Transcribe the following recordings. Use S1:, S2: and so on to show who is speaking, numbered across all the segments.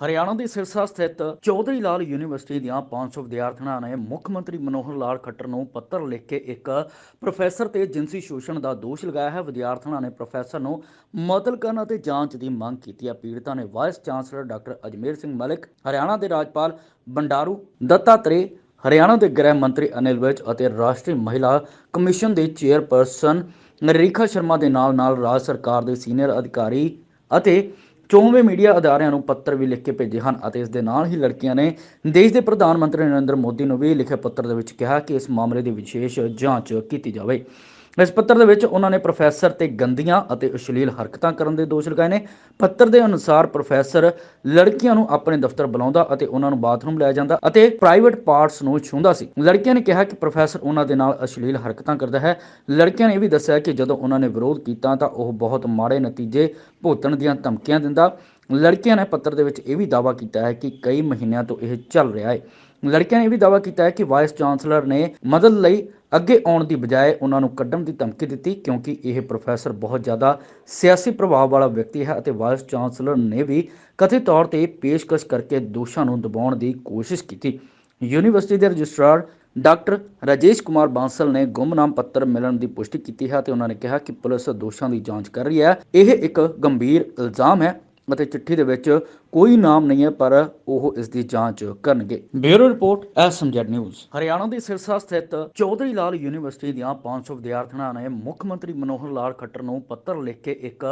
S1: ਹਰਿਆਣਾ ਦੇ ਸਿਰਸਾ ਸਥਿਤ ਚੌਧਰੀ ਲਾਲ ਯੂਨੀਵਰਸਿਟੀ ਦੀਆਂ 500 ਵਿਦਿਆਰਥਣਾਂ ਨੇ ਮੁੱਖ ਮੰਤਰੀ ਮਨੋਹਰ ਲਾਲ ਖੱਟਰ ਨੂੰ ਪੱਤਰ ਲਿਖ ਕੇ ਇੱਕ ਪ੍ਰੋਫੈਸਰ ਤੇ ਜਿਨਸੀ ਸ਼ੋਸ਼ਣ ਦਾ ਦੋਸ਼ ਲਗਾਇਆ ਹੈ। ਵਿਦਿਆਰਥਣਾਂ ਨੇ ਪ੍ਰੋਫੈਸਰ ਨੂੰ ਮਦਦ ਕਰਨ ਅਤੇ ਜਾਂਚ ਦੀ ਮੰਗ ਕੀਤੀ ਹੈ। ਪੀੜਤਾਂ ਨੇ vice chancellor doctor Ajmer Singh Malik, Haryana ਦੇ ਰਾਜਪਾਲ ਬੰਡਾਰੂ ਦੱਤਾਤਰੇ ਹਰਿਆਣਾ ਦੇ ਗ੍ਰਹਿ ਮੰਤਰੀ ਅਨਿਲ ਵਿਜ ਅਤੇ ਰਾਸ਼ਟਰੀ ਮਹਿਲਾ ਕਮਿਸ਼ਨ ਦੇ ਚੇਅਰਪਰਸਨ ਰੇਖਾ ਸ਼ਰਮਾ ਦੇ ਨਾਲ ਨਾਲ ਰਾਜ ਸਰਕਾਰ ਦੇ ਸੀਨੀਅਰ ਅਧਿਕਾਰੀ ਅਤੇ ਚੌਵੇਂ ਮੀਡੀਆ ਅਦਾਰਿਆਂ ਨੂੰ ਪੱਤਰ ਵੀ ਲਿਖ ਕੇ ਭੇਜੇ ਹਨ ਅਤੇ ਇਸ ਦੇ ਨਾਲ ਹੀ ਲੜਕੀਆਂ ਨੇ ਦੇਸ਼ ਦੇ ਪ੍ਰਧਾਨ ਮੰਤਰੀ ਨਰਿੰਦਰ ਮੋਦੀ ਨੂੰ ਵੀ ਲਿਖੇ ਪੱਤਰ ਦੇ ਵਿੱਚ ਕਿਹਾ ਕਿ ਇਸ ਮਾਮਲੇ ਦੀ ਵਿਸ਼ੇਸ਼ ਜਾਂਚ ਕੀਤੀ ਜਾਵੇ। ਇਸ ਪੱਤਰ ਦੇ ਵਿੱਚ ਉਹਨਾਂ ਨੇ ਪ੍ਰੋਫੈਸਰ ਤੇ ਗੰਦੀਆਂ ਅਤੇ ਅਸ਼ਲੀਲ ਹਰਕਤਾਂ ਕਰਨ ਦੇ ਦੋਸ਼ ਲਗਾਏ ਨੇ। ਪੱਤਰ ਦੇ ਅਨੁਸਾਰ ਪ੍ਰੋਫੈਸਰ ਲੜਕੀਆਂ ਨੂੰ ਆਪਣੇ ਦਫ਼ਤਰ ਬੁਲਾਉਂਦਾ ਅਤੇ ਉਹਨਾਂ ਨੂੰ ਬਾਥਰੂਮ ਲੈ ਜਾਂਦਾ ਅਤੇ ਪ੍ਰਾਈਵੇਟ ਪਾਰਟਸ ਨੂੰ ਛੂੰਹਦਾ ਸੀ। ਲੜਕੀਆਂ ਨੇ ਕਿਹਾ ਕਿ ਪ੍ਰੋਫੈਸਰ ਉਹਨਾਂ ਦੇ ਨਾਲ ਅਸ਼ਲੀਲ ਹਰਕਤਾਂ ਕਰਦਾ ਹੈ। ਲੜਕੀਆਂ ਨੇ ਇਹ ਵੀ ਦੱਸਿਆ ਕਿ ਜਦੋਂ ਉਹਨਾਂ ਨੇ ਵਿਰੋਧ ਕੀਤਾ ਤਾਂ ਉਹ ਬਹੁਤ ਮਾੜੇ ਨਤੀਜੇ ਭੁਗਤਣ ਦੀਆਂ ਧਮਕੀਆਂ ਦਿੰਦਾ। ਲੜਕੀਆਂ ਨੇ ਪੱਤਰ ਦੇ ਵਿੱਚ ਇਹ ਵੀ ਦਾਅਵਾ ਕੀਤਾ ਹੈ ਕਿ ਕਈ ਮਹੀਨਿਆਂ ਤੋਂ ਇਹ ਚੱਲ ਰਿਹਾ ਹੈ। ਲੜਕੀਆਂ ਨੇ ਇਹ ਵੀ ਦਾਅਵਾ ਕੀਤਾ ਹੈ ਕਿ ਵਾਈਸ ਚਾਂਸਲਰ ਨੇ ਮਦਦ ਲਈ ਅੱਗੇ ਆਉਣ ਦੀ ਬਜਾਏ ਉਹਨਾਂ ਨੂੰ ਕੱਢਣ ਦੀ ਧਮਕੀ ਦਿੱਤੀ, ਕਿਉਂਕਿ ਇਹ ਪ੍ਰੋਫੈਸਰ ਬਹੁਤ ਜ਼ਿਆਦਾ ਸਿਆਸੀ ਪ੍ਰਭਾਵ ਵਾਲਾ ਵਿਅਕਤੀ ਹੈ ਅਤੇ ਵਾਈਸ ਚਾਂਸਲਰ ਨੇ ਵੀ ਕਥਿਤ ਤੌਰ ਤੇ ਪੇਸ਼ਕਸ਼ ਕਰਕੇ ਦੋਸ਼ਾਂ ਨੂੰ ਦਬਾਉਣ ਦੀ ਕੋਸ਼ਿਸ਼ ਕੀਤੀ। ਯੂਨੀਵਰਸਿਟੀ ਦੇ ਰਜਿਸਟਰਾਰ ਡਾਕਟਰ ਰਾਜੇਸ਼ ਕੁਮਾਰ ਬਾਂਸਲ ਨੇ ਗੁੰਮਨਾਮ ਪੱਤਰ ਮਿਲਣ ਦੀ ਪੁਸ਼ਟੀ ਕੀਤੀ ਹੈ ਤੇ ਉਹਨਾਂ ਨੇ ਕਿਹਾ ਕਿ ਪੁਲਿਸ ਦੋਸ਼ਾਂ ਦੀ ਜਾਂਚ ਕਰ ਰਹੀ ਹੈ। ਇਹ ਇੱਕ ਗੰਭੀਰ ਇਲਜ਼ਾਮ ਹੈ। ਅਤੇ ਚਿੱਠੀ ਦੇ ਵਿੱਚ ਕੋਈ ਨਾਮ ਨਹੀਂ ਹੈ, ਪਰ ਉਹ ਇਸ ਦੀ ਜਾਂਚ ਕਰਨਗੇ। Bureau report SMZ news. Haryana ਦੇ ਸਿਰਸਾ ਸਥਿਤ ਚੌਧਰੀ ਲਾਲ ਯੂਨੀਵਰਸਿਟੀ ਦੀਆਂ 500 ਵਿਦਿਆਰਥਣਾਂ ਨੇ ਮੁੱਖ ਮੰਤਰੀ ਮਨੋਹਰ ਲਾਲ ਖੱਟਰ ਨੂੰ ਪੱਤਰ ਲਿਖ ਕੇ ਇੱਕ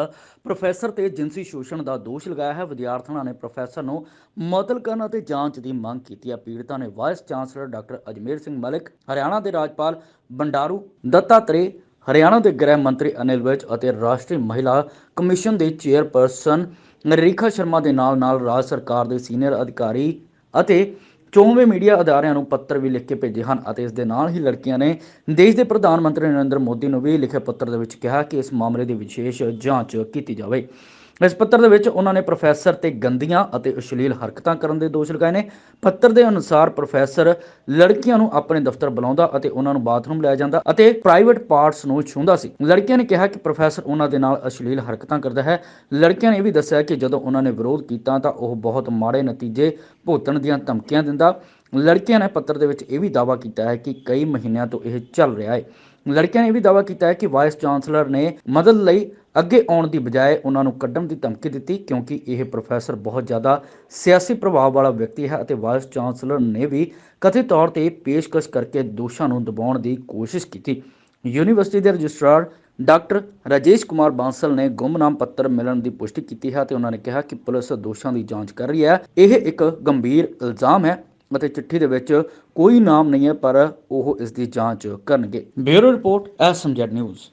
S1: ਪ੍ਰੋਫੈਸਰ ਤੇ ਜਿਨਸੀ ਸ਼ੋਸ਼ਣ ਦਾ ਦੋਸ਼ ਲਗਾਇਆ ਹੈ। ਵਿਦਿਆਰਥਣਾਂ ਨੇ ਪ੍ਰੋਫੈਸਰ ਨੂੰ ਮੁਅੱਤਲ ਕਰਨ ਅਤੇ ਜਾਂਚ ਦੀ ਮੰਗ ਕੀਤੀ ਹੈ। ਪੀੜਤਾਂ ਨੇ vice chancellor doctor Ajmer Singh Malik, Haryana ਦੇ ਰਾਜਪਾਲ ਬੰਡਾਰੂ ਦੱਤਾਤਰੇ ਹਰਿਆਣਾ ਦੇ ਗ੍ਰਹਿ ਮੰਤਰੀ ਅਨਿਲ ਵਿਜ ਅਤੇ ਰਾਸ਼ਟਰੀ ਮਹਿਲਾ ਕਮਿਸ਼ਨ ਦੇ ਚੇਅਰਪਰਸਨ ਨਰੇਖਾ ਸ਼ਰਮਾ ਦੇ ਨਾਲ ਨਾਲ ਰਾਜ ਸਰਕਾਰ ਦੇ ਸੀਨੀਅਰ ਅਧਿਕਾਰੀ ਅਤੇ ਚੋਣਵੇਂ ਮੀਡੀਆ ਅਦਾਰਿਆਂ ਨੂੰ ਪੱਤਰ ਵੀ ਲਿਖ ਕੇ ਭੇਜੇ ਹਨ ਅਤੇ ਇਸ ਦੇ ਨਾਲ ਹੀ ਲੜਕੀਆਂ ਨੇ ਦੇਸ਼ ਦੇ ਪ੍ਰਧਾਨ ਮੰਤਰੀ ਨਰਿੰਦਰ ਮੋਦੀ ਨੂੰ ਵੀ ਲਿਖੇ ਪੱਤਰ ਦੇ ਵਿੱਚ ਕਿਹਾ ਕਿ ਇਸ ਮਾਮਲੇ ਦੀ ਵਿਸ਼ੇਸ਼ ਜਾਂਚ ਕੀਤੀ ਜਾਵੇ। ਇਸ ਪੱਤਰ ਦੇ ਵਿੱਚ ਉਹਨਾਂ ਨੇ ਪ੍ਰੋਫੈਸਰ ਤੇ ਗੰਦੀਆਂ ਅਤੇ ਅਸ਼ਲੀਲ ਹਰਕਤਾਂ ਕਰਨ ਦੇ ਦੋਸ਼ ਲਗਾਏ ਨੇ। ਪੱਤਰ ਦੇ ਅਨੁਸਾਰ ਪ੍ਰੋਫੈਸਰ ਲੜਕੀਆਂ ਨੂੰ ਆਪਣੇ ਦਫ਼ਤਰ ਬੁਲਾਉਂਦਾ ਅਤੇ ਉਹਨਾਂ ਨੂੰ ਬਾਥਰੂਮ ਲੈ ਜਾਂਦਾ ਅਤੇ ਪ੍ਰਾਈਵੇਟ ਪਾਰਟਸ ਨੂੰ ਛੂੰਹਦਾ ਸੀ। ਲੜਕੀਆਂ ਨੇ ਕਿਹਾ ਕਿ ਪ੍ਰੋਫੈਸਰ ਉਹਨਾਂ ਦੇ ਨਾਲ ਅਸ਼ਲੀਲ ਹਰਕਤਾਂ ਕਰਦਾ ਹੈ। ਲੜਕੀਆਂ ਨੇ ਇਹ ਵੀ ਦੱਸਿਆ ਕਿ ਜਦੋਂ ਉਹਨਾਂ ਨੇ ਵਿਰੋਧ ਕੀਤਾ ਤਾਂ ਉਹ ਬਹੁਤ ਮਾੜੇ ਨਤੀਜੇ ਭੁਗਤਣ ਦੀਆਂ ਧਮਕੀਆਂ ਦਿੰਦਾ। ਲੜਕੀਆਂ ਨੇ ਪੱਤਰ ਦੇ ਵਿੱਚ ਇਹ ਵੀ ਦਾਅਵਾ ਕੀਤਾ ਹੈ ਕਿ ਕਈ ਮਹੀਨਿਆਂ ਤੋਂ ਇਹ ਚੱਲ ਰਿਹਾ ਹੈ। ਲੜਕੀਆਂ ਨੇ ਇਹ ਵੀ ਦਾਅਵਾ ਕੀਤਾ ਹੈ ਕਿ ਵਾਈਸ ਚਾਂਸਲਰ ਨੇ ਮਦਦ ਲਈ ਅੱਗੇ ਆਉਣ ਦੀ ਬਜਾਏ ਉਹਨਾਂ ਨੂੰ ਕੱਢਣ ਦੀ ਧਮਕੀ ਦਿੱਤੀ, ਕਿਉਂਕਿ ਇਹ ਪ੍ਰੋਫੈਸਰ ਬਹੁਤ ਜ਼ਿਆਦਾ ਸਿਆਸੀ ਪ੍ਰਭਾਵ ਵਾਲਾ ਵਿਅਕਤੀ ਹੈ ਅਤੇ ਵਾਈਸ ਚਾਂਸਲਰ ਨੇ ਵੀ ਕਥਿਤ ਤੌਰ ਤੇ ਪੇਸ਼ਕਸ਼ ਕਰਕੇ ਦੋਸ਼ਾਂ ਨੂੰ ਦਬਾਉਣ ਦੀ ਕੋਸ਼ਿਸ਼ ਕੀਤੀ। ਯੂਨੀਵਰਸਿਟੀ ਦੇ ਰਜਿਸਟਰਾਰ ਡਾਕਟਰ ਰਾਜੇਸ਼ ਕੁਮਾਰ ਬਾਂਸਲ ਨੇ ਗੁੰਮਨਾਮ ਪੱਤਰ ਮਿਲਣ ਦੀ ਪੁਸ਼ਟੀ ਕੀਤੀ ਹੈ ਤੇ ਉਹਨਾਂ ਨੇ ਕਿਹਾ ਕਿ ਪੁਲਿਸ ਦੋਸ਼ਾਂ ਦੀ ਜਾਂਚ ਕਰ ਰਹੀ ਹੈ। ਇਹ ਇੱਕ ਗੰਭੀਰ ਇਲਜ਼ਾਮ ਹੈ। ਅਤੇ ਚਿੱਠੀ ਦੇ ਵਿੱਚ ਕੋਈ ਨਾਮ ਨਹੀਂ ਹੈ, ਪਰ ਉਹ ਇਸ ਦੀ ਜਾਂਚ ਕਰਨਗੇ। Bureau report SMZ news.